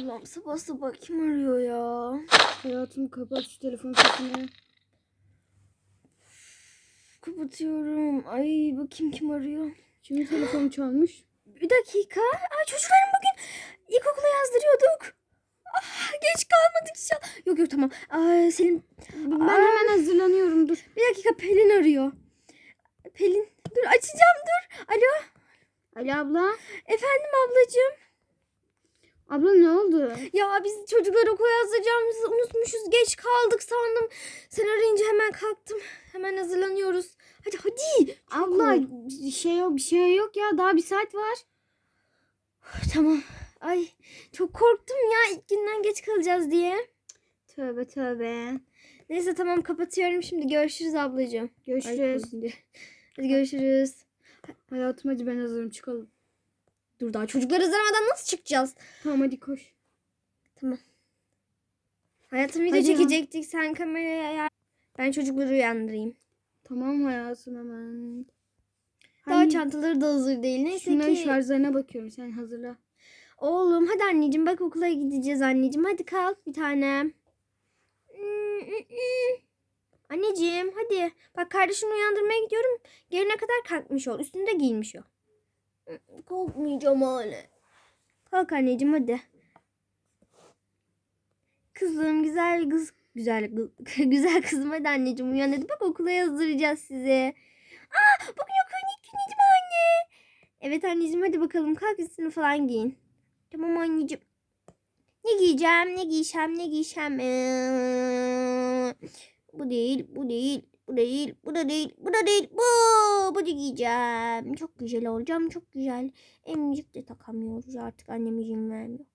Allah'ım sabah sabah kim arıyor ya? Hayatım kapat şu telefon sesini. Kapatıyorum. Ay bakayım kim arıyor. Şimdi telefon çalmış. Bir dakika. Ay çocuklarım bugün ilkokula yazdırıyorduk. Ah, geç kalmadık inşallah. Yok yok tamam. Ay, Selim Ben hemen hazırlanıyorum dur. bir dakika Pelin arıyor. Pelin dur açacağım dur. Alo. Ali abla. Efendim ablacığım. Abla ne oldu? Ya biz çocukları okula yazdıracağımızı unutmuşuz. Geç kaldık sandım. Sen arayınca hemen kalktım. Hemen hazırlanıyoruz. Hadi hadi. Abla bir şey yok bir şey yok ya daha bir saat var. Tamam. Ay çok korktum ya ilk günden geç kalacağız diye. Tövbe tövbe. Neyse tamam kapatıyorum şimdi. Görüşürüz ablacığım. Ay, Görüşürüz. korktum. Hadi görüşürüz. Hayatım hadi ben hazırım çıkalım. Dur daha çocukları hazırlamadan nasıl çıkacağız? Tamam hadi koş. Hayatım video Hadi ya. çekecektik. Sen kameraya ayar. Ben çocukları uyandırayım. Tamam hayatım hemen. Daha Hani çantaları da hazır değil. Neyse şunların ki. şarjlarına bakıyorum sen hazırla. Oğlum hadi anneciğim bak okula gideceğiz anneciğim. Hadi kalk bir tanem. Anneciğim hadi. Bak kardeşini uyandırmaya gidiyorum. Gelene kadar kalkmış ol. Üstünde giyinmiş o. Kalkmayacağım hala. Kalk anneciğim hadi. Kızım güzel kız. Güzel güzel kızım hadi anneciğim uyan hadi. Bak okula yazdıracağız sizi. Aa bugün okulun ilk günü mi anne? Evet anneciğim hadi bakalım kalk üstünü falan giyin. Tamam anneciğim. Ne giyeceğim, ne giyeceğim, ne giyeceğim. Ee, bu değil, bu değil, bu değil, bu da değil, bu da değil, bu. Bu da giyeceğim. Çok güzel olacağım, çok güzel. Emcik de takamıyoruz artık annem izin vermiyor.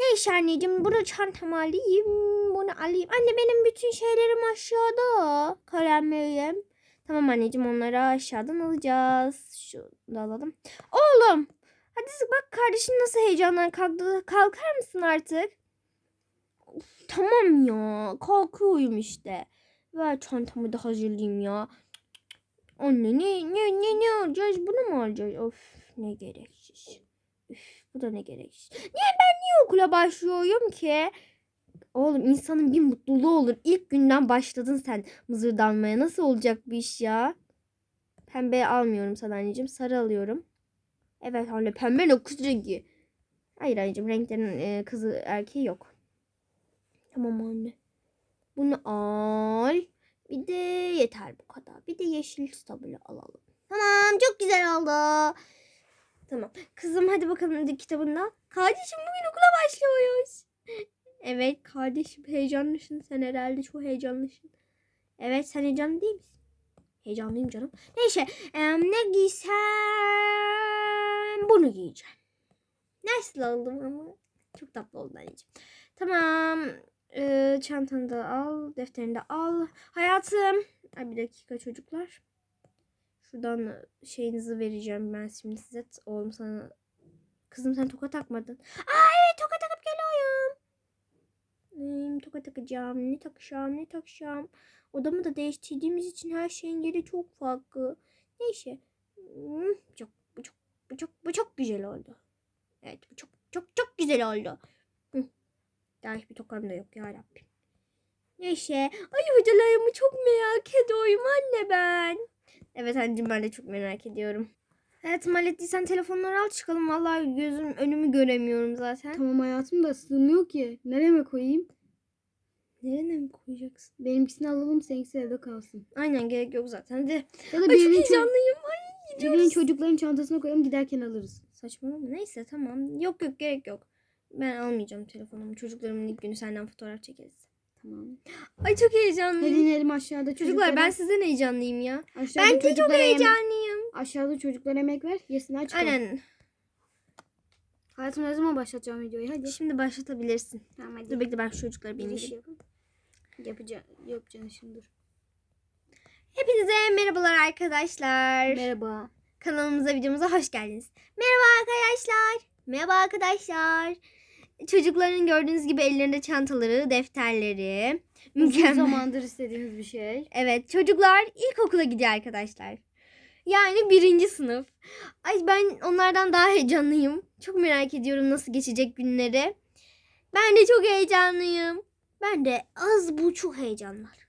Neyse anneciğim bunu çantama alayım, bunu alayım. Anne benim bütün şeylerim aşağıda. Kalemlerim. Tamam anneciğim onları aşağıdan alacağız. Şunu da alalım. Oğlum Hadi bak kardeşin nasıl heyecandan kalktı. Kalkar mısın artık? Of, tamam ya. Kalkıyorum işte. Ver çantamı da hazırlayayım ya. Anne ne ne ne ne alacağız? Bunu mu alacağız? Of ne gereksiz. Üf, bu da ne gereksiz. Niye ben niye okula başlıyorum ki? Oğlum insanın bir mutluluğu olur. İlk günden başladın sen mızırdanmaya. Nasıl olacak bu iş ya? Pembe almıyorum sana anneciğim. Sarı alıyorum. Evet anne pembe ne kız rengi. Hayır anneciğim renklerin e, kızı erkeği yok. Tamam anne. Bunu al. Bir de yeter bu kadar. Bir de yeşil stabilo alalım. Tamam çok güzel oldu. Tamam. Kızım hadi bakalım al. Kardeşim bugün okula başlıyoruz. Evet kardeşim heyecanlısın. Sen herhalde çok heyecanlısın. Evet sen heyecanlı değil misin? Heyecanlıyım canım. Neyse em, ne giysem bunu giyeceğim. Nasıl oldum ama? Çok tatlı oldu anneciğim. Tamam. Ee, çantanı da al. Defterini de al. Hayatım. Ay bir dakika çocuklar. Şuradan şeyinizi vereceğim ben şimdi size. Oğlum sana. Kızım sen toka takmadın. Aa evet toka takıp geliyorum. Hmm, toka takacağım. Ne takacağım ne takacağım. Odamı da değiştirdiğimiz için her şeyin yeri çok farklı. Neyse. Hmm, çok, bu çok, bu çok, bu çok güzel oldu. Evet bu çok, çok, çok güzel oldu. Daha hiçbir tokam da yok ya Rabbim. Neyse. Ay hocalarımı çok merak ediyorum anne ben. Evet anneciğim ben de çok merak ediyorum. Hayatım hallettiysen telefonları al çıkalım. Vallahi gözüm önümü göremiyorum zaten. Tamam hayatım da sığmıyor ki. Nereye mi koyayım? Nereye mi koyacaksın? Benimkisini alalım seninkisi evde kalsın. Aynen gerek yok zaten. Hadi. Ya da Ay çok birinin, ço- heyecanlıyım. Ay birinin gidiyoruz. çocukların çantasına koyalım giderken alırız. Saçmalama. Neyse tamam. Yok yok gerek yok. Ben almayacağım telefonumu. Çocuklarımın ilk günü senden fotoğraf çekeriz. Tamam. Ay çok heyecanlıyım. Hadi inelim aşağıda Çocuklar ben çocuklara- sizden heyecanlıyım ya. aşağıda Ben de çok çocuklara yemek- heyecanlıyım. Aşağıda çocuklara yemek ver. Yesinler çıkalım. Aynen. Hayatım ne zaman başlatacağım videoyu hadi. Şimdi başlatabilirsin. Tamam hadi. Dur bekle ben şu çocukları bir Bir iş indireyim. yap. Yapacağım. Yapacağım şimdi dur. Hepinize merhabalar arkadaşlar. Merhaba. Kanalımıza videomuza hoş geldiniz. Merhaba arkadaşlar. Merhaba arkadaşlar. Çocukların gördüğünüz gibi ellerinde çantaları, defterleri. Uzun Mükemmel. zamandır istediğimiz bir şey. Evet çocuklar ilkokula gidiyor arkadaşlar. Yani birinci sınıf. Ay ben onlardan daha heyecanlıyım. Çok merak ediyorum nasıl geçecek günleri. Ben de çok heyecanlıyım. Ben de az buçuk heyecan var.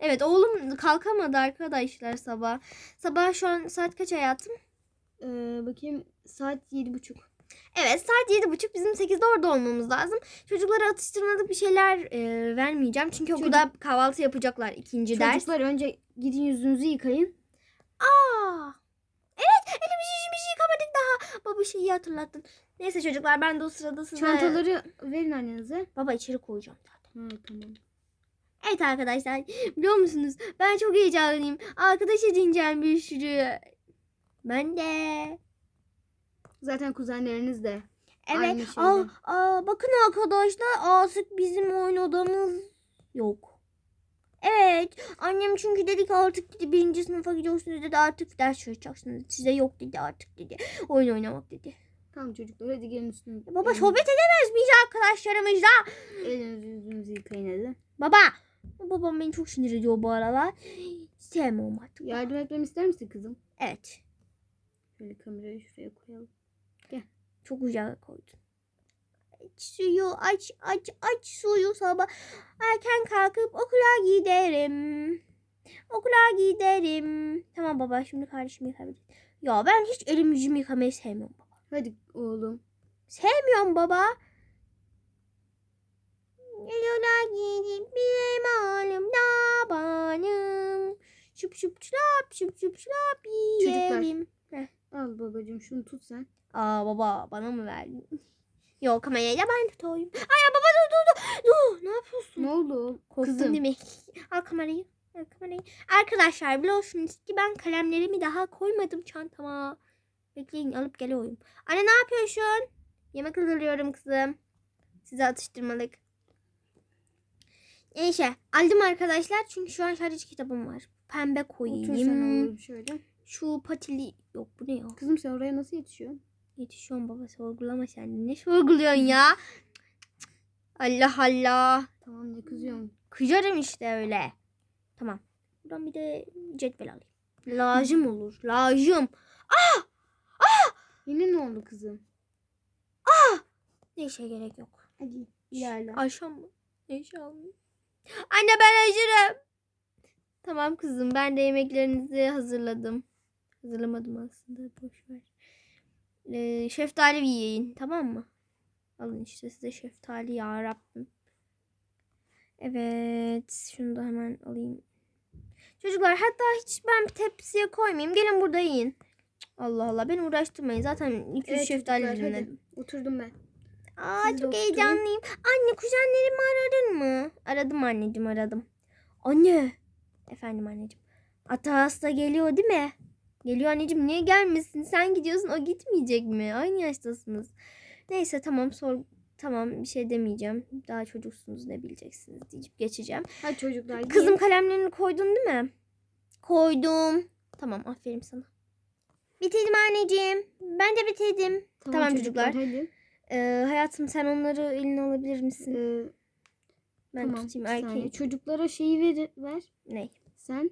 Evet oğlum kalkamadı arkadaşlar sabah. Sabah şu an saat kaç hayatım? Ee, bakayım saat yedi buçuk. Evet saat yedi buçuk bizim 8'de orada olmamız lazım. Çocuklara atıştırmalık bir şeyler e, vermeyeceğim. Çünkü Çocuk- okulda kahvaltı yapacaklar ikinci ders. Çocuklar önce gidin yüzünüzü yıkayın. Aa! Evet elimizi yüzümüzü yıkamadık daha. Baba şeyi hatırlattın. Neyse çocuklar ben de o sırada size... Çantaları verin annenize. Baba içeri koyacağım zaten. Ha, tamam. Evet arkadaşlar biliyor musunuz ben çok heyecanlıyım. Arkadaş edineceğim bir sürü. Ben de. Zaten kuzenleriniz de. Evet. Aa, aa, bakın arkadaşlar artık bizim oyun odamız yok. Evet. Annem çünkü dedi ki artık dedi birinci sınıfa gidiyorsunuz dedi artık ders çalışacaksınız. Size yok dedi artık dedi. Oyun oynamak dedi. Tamam çocuklar hadi gelin üstüne. Baba sohbet edemez miyiz arkadaşlarımızla? Elinizi yüzünüzü yıkayın hadi. Baba. Babam beni çok sinir ediyor bu aralar. Sevmiyorum artık. Yardım etmemi ister misin kızım? Evet. Şöyle kamerayı şuraya koyalım. Çok güzel koydun. Aç suyu aç aç aç suyu sabah erken kalkıp okula giderim. Okula giderim. Tamam baba şimdi kardeşimi yıkayabiliriz. Ya ben hiç elimi yüzümü yıkamayı sevmiyorum baba. Hadi oğlum. Sevmiyorum baba. Yola gidip bir malum dabanım. Şup şup şlap şup şup şlap Çocuklar. Al babacığım şunu tut sen. Aa baba bana mı verdin? Yok kamerayla ben tutayım. Ay baba dur dur dur. Dur ne yapıyorsun? Ne oldu? Korktun Kızım. değil mi? Al kamerayı. Al kamerayı. Arkadaşlar biliyorsunuz ki ben kalemlerimi daha koymadım çantama. Bekleyin alıp geliyorum. Anne ne yapıyorsun? Yemek hazırlıyorum kızım. Size atıştırmalık. Neyse aldım arkadaşlar çünkü şu an sadece kitabım var. Pembe Otur sen koyayım. oğlum şöyle. Şu patili yok bu ne ya? Kızım sen oraya nasıl yetişiyorsun? Yetişiyorum baba sorgulama sen. Ne sorguluyorsun ya? Allah Allah. Tamam ne kızıyorsun? Kıcarım işte öyle. Tamam. Buradan bir de cetvel alayım. Lazım olur. Lazım. Yine ne oldu kızım? Neyse gerek yok. Hadi ilerle. Akşam mı? Neyse almayayım. Anne ben acırım. Tamam kızım ben de yemeklerinizi hazırladım. Hazırlamadım aslında boş ver. Ee, şeftali yiyin tamam mı? Alın işte size şeftali ya Rabbim. Evet şunu da hemen alayım. Çocuklar hatta hiç ben bir tepsiye koymayayım. Gelin burada yiyin. Allah Allah beni uğraştırmayın. Zaten 2-3 Evet, şeftali dilimledim. Oturdum ben. Aa Siz çok heyecanlıyım. Anne kuzenlerimi aradın mı? Aradım anneciğim aradım. Anne. Efendim anneciğim. Atas da geliyor değil mi? Geliyor anneciğim niye gelmesin? Sen gidiyorsun o gitmeyecek mi? Aynı yaştasınız. Neyse tamam sor. Tamam bir şey demeyeceğim. Daha çocuksunuz ne bileceksiniz diyeceğim geçeceğim. Hadi çocuklar. Kızım kalemlerini koydun değil mi? Koydum. Tamam aferin sana. Bitirdim anneciğim. Ben de bitirdim. tamam çocuklar. Hadi. Ee, hayatım sen onları eline alabilir misin? Ee, Ben tamam. tutayım erkeği. Çocuklara şeyi ver. ver. Ne? Sen.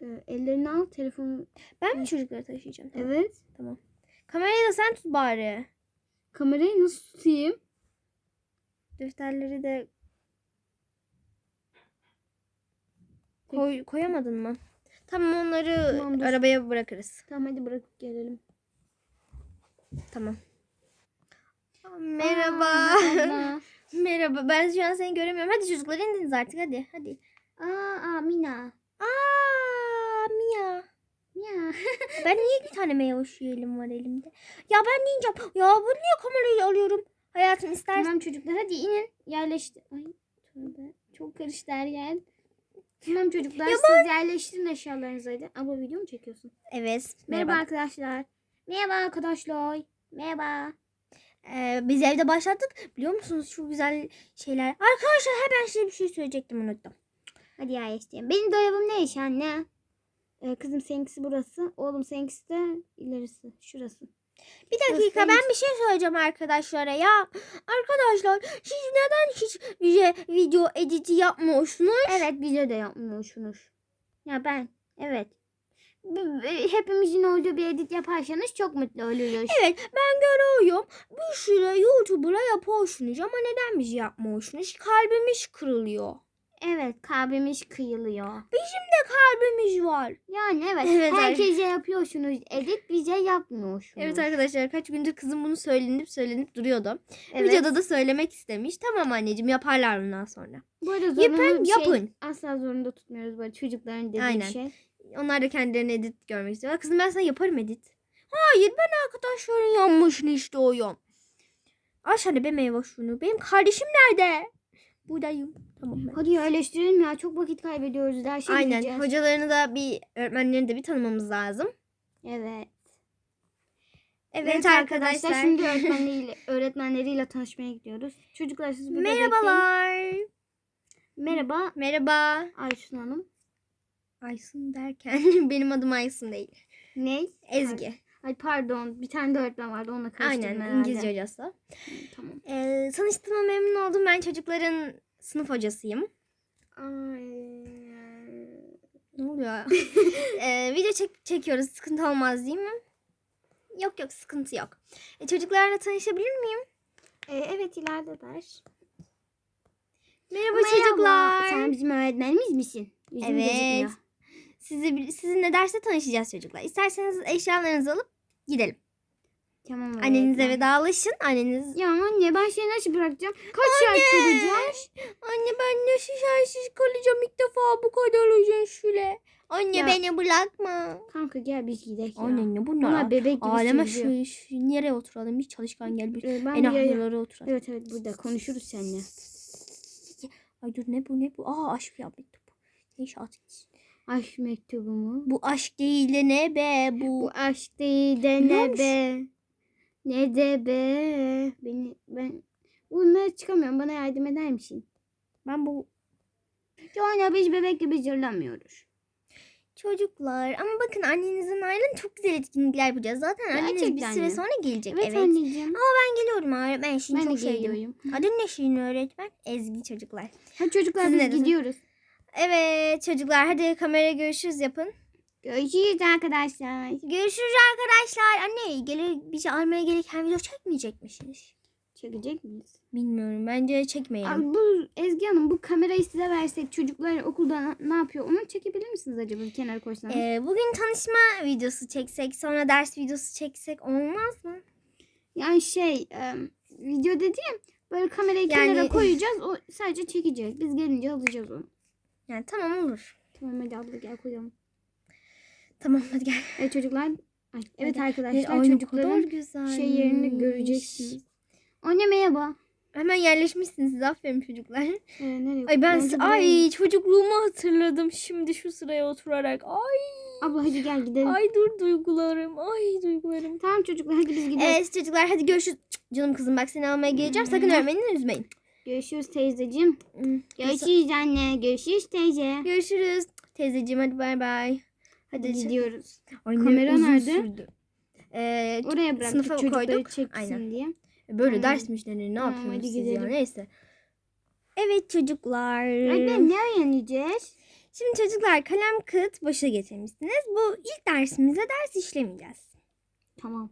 Ee, ellerini al. Telefonu. Ben mi çocukları taşıyacağım? Tamam. Evet. Kamerayı da sen tut bari. Kamerayı nasıl tutayım? Defterleri de koy, koyamadın mı? Tamam onları Tamam, dur. arabaya bırakırız. Tamam hadi bırakıp gelelim. Tamam. Merhaba. Aa. Merhaba. Ben şu an seni göremiyorum. Hadi çocuklar indiniz artık hadi. Hadi. Aa, aa Mina. Aa. Ya. Ben niye bir tane meyve suyu elim var elimde? Ya ben ne yiyeceğim? Ya bu niye kamerayı alıyorum? Hayatım istersen. Tamam çocuklar hadi inin. Yerleştir. Ay tövbe. Çok karıştı her yer. Tamam çocuklar Ya siz yerleştirin eşyalarınızı hadi. Abla video mu çekiyorsun? Evet. Merhaba, Merhaba. arkadaşlar. Merhaba arkadaşlar. Merhaba. Ee, biz evde başlattık. Biliyor musunuz şu güzel şeyler. Arkadaşlar hemen size bir şey söyleyecektim unuttum. Hadi yerleştirelim. Benim dolabım ne iş anne? Ee, kızım seninkisi burası. Oğlum seninkisi de ilerisi. Şurası. Bir dakika ben bir şey söyleyeceğim arkadaşlara ya. Arkadaşlar siz neden hiç bize video editi yapmıyorsunuz? Evet bize de yapmıyorsunuz. Ya ben. Evet. b- hepimizin olduğu bir edit yaparsanız çok mutlu oluruz. Evet ben görüyorum. Bir sürü YouTuber'a yapıyorsunuz ama neden biz yapmıyorsunuz? Kalbimiz kırılıyor. Evet kalbimiz kıyılıyor. Bizim de kalbimiz var. Yani evet, Evet, herkese yapıyorsunuz edit bize yapmıyorsunuz. Evet arkadaşlar kaç gündür kızım bunu söylenip söylenip duruyordu. Evet. Videoda da söylemek istemiş. Tamam anneciğim yaparlar bundan sonra. Bu arada Yapın, zorunlu yapın. şey asla zorunda tutmuyoruz böyle çocukların dediği Aynen. şey. Onlar da kendilerini edit görmek istiyorlar. Kızım ben sana yaparım edit. Hayır ben arkadaşların yanmışını istiyorum. Aç hadi be meyve şunu. Benim kardeşim nerede? Buradayım. Tamam ben. Hadi yerleştirelim ya çok vakit kaybediyoruz derse Aynen. gideceğiz. Hocalarını da bir öğretmenlerini de bir tanımamız lazım. Evet. Evet, arkadaşlar. Şimdi öğretmenleriyle, öğretmenleriyle tanışmaya gidiyoruz. Çocuklar siz burada bekleyin. Merhabalar. Merhaba Merhaba. Aysun Hanım. Aysun derken benim adım Aysun değil. Ne? Ezgi. Ay pardon bir tane de öğretmen vardı onunla karıştırdım Aynen herhalde. İngilizce hocası. Tamam. Ee, tanıştığıma memnun oldum. Ben çocukların sınıf hocasıyım. Ay. Ne oluyor? Ee, video çek çekiyoruz. Sıkıntı olmaz değil mi? Yok yok sıkıntı yok. E, çocuklarla tanışabilir miyim? Ee, evet ileride ders. Merhaba, çocuklar. Sen bizim öğretmenimiz misin? Yüzün Evet. gözükmüyor. Sizi, sizinle derste tanışacağız çocuklar. İsterseniz eşyalarınızı alıp gidelim. Tamam Annenize öğretmen. vedalaşın. Anneniz... Ya anne ben seni nasıl bırakacağım? Kaç saat duracağız? Anne ben nasıl sensiz kalacağım ilk defa bu kadar uzun süre. Anne Ya. beni bırakma. Kanka gel biz gidelim ya. Anne ne bunlar? Bunlar bebek gibi Aleme şu, şu nereye oturalım? Bir çalışkan gel bir. Ee, En ahırlara oturalım. Evet evet burada konuşuruz seninle. Ay dur ne bu ne bu? Aa aşk ya mektubu. Neyse artık. Aşk mektubu mu? Bu aşk değil de ne be bu. Bu aşk değil de Ne ne be. Ne de be. Beni ben bunlara çıkamıyorum. Bana yardım eder misin? Ben bu Ya anne biz bebek gibi zırlamıyoruz. çocuklar ama bakın annenizin ayrılın çok güzel etkinlikler yapacağız. Zaten anneniz bir Gerçekten süre mi? sonra gelecek. Evet, Evet. anneciğim. Ben geliyorum öğretmen şimdi Ben çok sevdim. Adın ne Şirin öğretmen? Ezgi çocuklar. Hadi çocuklar Sizin biz gidiyoruz. Evet çocuklar hadi kameraya görüşürüz yapın. Görüşürüz arkadaşlar. Görüşürüz arkadaşlar. Anne gelir şey almaya gelirken video çekmeyecekmişiz. Çekecek miyiz? Bilmiyorum bence çekmeyelim. Abi bu Ezgi Hanım bu kamerayı size versek çocuklar okulda ne yapıyor? Onu çekebilir misiniz acaba bir kenara koysanız? Ee, bugün tanışma videosu çeksek sonra ders videosu çeksek olmaz mı? Yani şey e, video dediğim böyle kamerayı Yani- kenara koyacağız. O sadece çekecek. Biz gelince alacağız onu. Yani tamam olur. Tamam hadi abla gel koyalım. Tamam hadi gel. Evet çocuklar. Ay, evet Hadi. arkadaşlar Ay, kadar çocukların güzelmiş. şey yerini göreceksiniz. Anne merhaba. Hemen yerleşmişsiniz siz aferin çocuklar. Ee, nereye? Ay ben Bence buraya- ay çocukluğumu hatırladım şimdi şu sıraya oturarak. Ay Abla hadi gel gidelim. ay dur duygularım. Ay duygularım. Tamam çocuklar hadi biz gidelim. Evet çocuklar hadi görüşürüz. Canım kızım bak seni almaya geleceğim. Sakın Hı. öğretmenini üzmeyin. Görüşürüz teyzeciğim. Görüşürüz anne. Görüşürüz teyze. Görüşürüz. Teyzeciğim hadi bay bay. Hadi. Gidiyoruz. Ay, ne Kamera uzun nerede? sürdü. Ee, Oraya bıraktık sınıfa koyduk. çeksin Aynen. diye. böyle Tamam. dersmiş denir ne Tamam, yapıyorsunuz siz ya gidelim. neyse. Evet çocuklar. Anne ne öğreneceğiz? Şimdi çocuklar kalem kağıt başa getirmişsiniz. Bu ilk dersimizde ders işlemeyeceğiz. Tamam.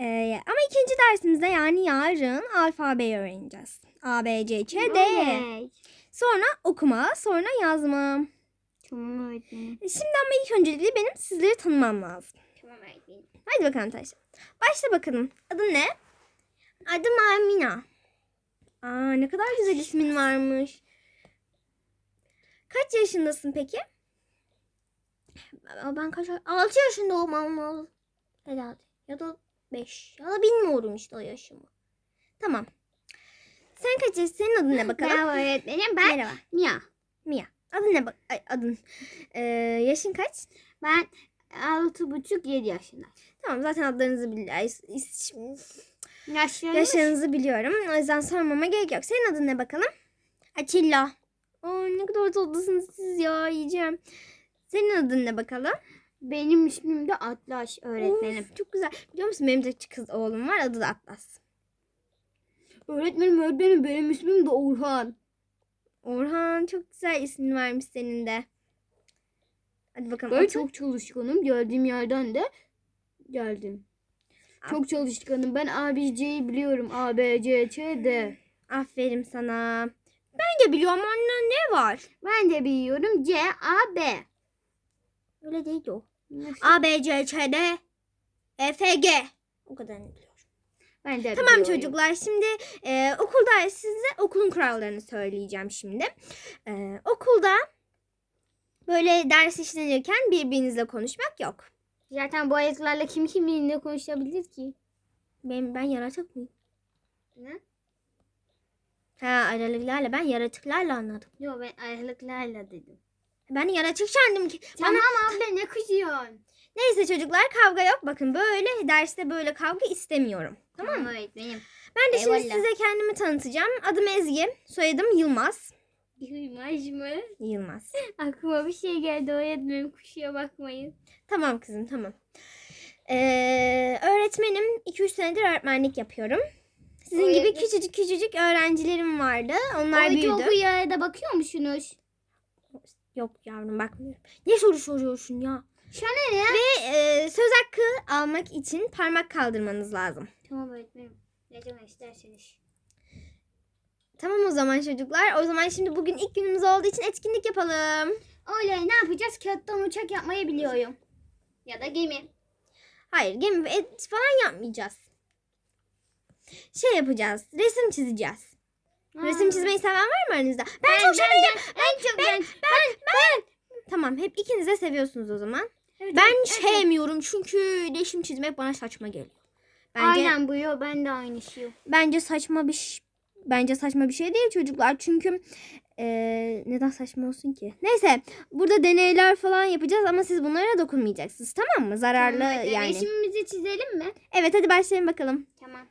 Ee, ama ikinci dersimizde yani yarın alfabeyi öğreneceğiz. A, B, C, Ç, D. Evet. Sonra okuma, sonra yazma. Tamam öğretmenim. Şimdi ama ilk öncelikle benim sizleri tanımam lazım. Tamam öğretmenim. Hadi bakalım Taşa. Başla bakalım. Adın ne? Adım Amina. Aa ne kadar güzel ismin varmış. Kaç yaşındasın peki? Ben kaç 6 yaşında olmam lazım. Herhalde. Ya da 5. Ya da bilmiyorum işte o yaşımı. Tamam. Sen kaç yaşındasın? Senin adın ne bakalım? Merhaba öğretmenim ben Merhaba. Mia. Mia. Adın ne bak? Ay, adın. Ee, yaşın kaç? Ben altı buçuk yedi yaşında. Tamam zaten adlarınızı biliyorum. Yaşlarımız Yaşlarınızı biliyorum. O yüzden sormama gerek yok. Senin adın ne bakalım? Atilla. Aa, ne kadar tatlısınız siz ya. Yiyeceğim. Senin adın ne bakalım? benim ismim de Atlas öğretmenim. Of, çok güzel. Biliyor musun benim de kız oğlum var. Adı da Atlas. Öğretmenim öğretmenim benim ismim de Orhan. Orhan çok güzel ismin varmış senin de. Hadi bakalım. Ben otur. çok çalışkanım. Geldiğim yerden de geldim. Çok çalışkanım. Ben A, B, C'yi biliyorum. A, B, C, Ç, D. Aferin sana. Ben de biliyorum anne ne var? Ben de biliyorum. C, A, B. Öyle değil o. Nasıl? A, B, C, Ç, D, E, F, G. O kadarını biliyorum. Ben de Tamam biliyorum. çocuklar şimdi e, okulda size okulun kurallarını söyleyeceğim şimdi. E, okulda böyle ders işlenirken birbirinizle konuşmak yok. Zaten bu ayaklarla kim kiminle konuşabilir ki? Ben, ben yaratık mıyım? Ne? Ha aralıklarla ben yaratıklarla anladım. Yok ben ayaklarla dedim. Ben yaratık sandım ki. Tamam Bana... abla ne kızıyorsun? Neyse çocuklar kavga yok. Bakın böyle derste böyle kavga istemiyorum. Tamam mı? öğretmenim. Ben de şimdi Eyvallah. size kendimi tanıtacağım. Adım Ezgi. Soyadım Yılmaz. Yılmaz mı? Yılmaz. Aklıma bir şey geldi öğretmenim kusura bakmayın. Tamam kızım tamam. Ee, öğretmenim 2-3 senedir öğretmenlik yapıyorum. Sizin gibi küçücük küçücük öğrencilerim vardı. Onlar Oradaki büyüdü. okul yerde bakıyor musunuz? Yok yavrum bakmıyorum. Ne soru soruyorsun ya? Şana ne? Ve e, söz hakkı almak için parmak kaldırmanız lazım. Tamam öğretmenim. Ne zaman isterseniz. Tamam o zaman çocuklar. O zaman şimdi bugün ilk günümüz olduğu için etkinlik yapalım. Oley ne yapacağız? Kağıttan uçak yapmayı biliyorum. Ya da gemi. Hayır gemi ve et falan yapmayacağız. Şey yapacağız. Resim çizeceğiz. Resim Ha. çizmeyi seven var mı aranızda? Ben, Ben, çok ben, severim. ben, ben çok ben. Tamam hep ikiniz de seviyorsunuz o zaman. Evet, Ben evet. sevmiyorum çünkü resim çizmek bana saçma geliyor. Bence Aynen bu yo ben de aynı şey. bence saçma bir ş- bence saçma bir şey değil çocuklar çünkü eee, neden saçma olsun ki? Neyse burada deneyler falan yapacağız ama siz bunlara dokunmayacaksınız tamam mı? Zararlı Tamam, yani. Resimimizi çizelim mi? Evet hadi başlayalım bakalım. Tamam.